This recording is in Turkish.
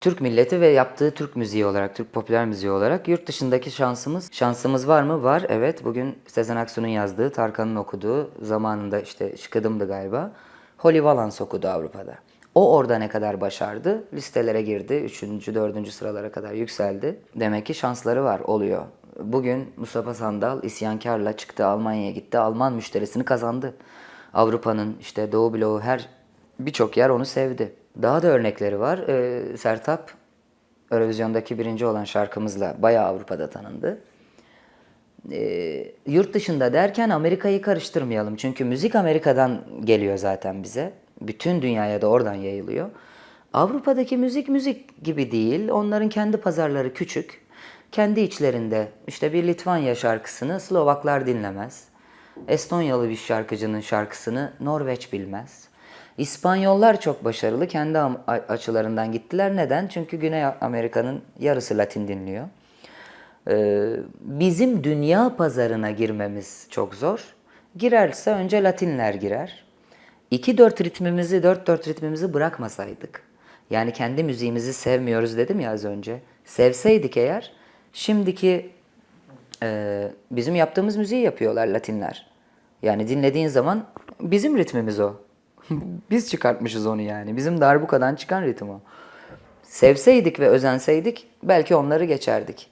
Türk milleti ve yaptığı Türk müziği olarak, Türk popüler müziği olarak yurt dışındaki şansımız, şansımız var mı? Var, evet. Bugün Sezen Aksu'nun yazdığı, Tarkan'ın okuduğu, zamanında işte Şıkıdım'dı galiba. Holly Valance okudu Avrupa'da. O orada ne kadar başardı? Listelere girdi. Üçüncü, dördüncü sıralara kadar yükseldi. Demek ki şansları var, oluyor. Bugün Mustafa Sandal isyankarla çıktı, Almanya'ya gitti. Alman müşterisini kazandı. Avrupa'nın işte Doğu bloğu her birçok yer onu sevdi. Daha da örnekleri var. Ee, Sertap Eurovizyondaki birinci olan şarkımızla bayağı Avrupa'da tanındı. Ee, yurt dışında derken Amerika'yı karıştırmayalım. Çünkü müzik Amerika'dan geliyor zaten bize. Bütün dünyaya da oradan yayılıyor. Avrupa'daki müzik müzik gibi değil. Onların kendi pazarları küçük. Kendi içlerinde işte bir Litvanya şarkısını Slovaklar dinlemez. Estonyalı bir şarkıcının şarkısını Norveç bilmez. İspanyollar çok başarılı. Kendi açılarından gittiler. Neden? Çünkü Güney Amerika'nın yarısı Latin dinliyor. Ee, bizim dünya pazarına girmemiz çok zor. Girerse önce Latinler girer. 2-4 ritmimizi, 4-4 ritmimizi bırakmasaydık. Yani kendi müziğimizi sevmiyoruz dedim ya az önce. Sevseydik eğer şimdiki e, bizim yaptığımız müziği yapıyorlar Latinler. Yani dinlediğin zaman bizim ritmimiz o. Biz çıkartmışız onu yani. Bizim darbukadan çıkan ritim o. Sevseydik ve özenseydik belki onları geçerdik.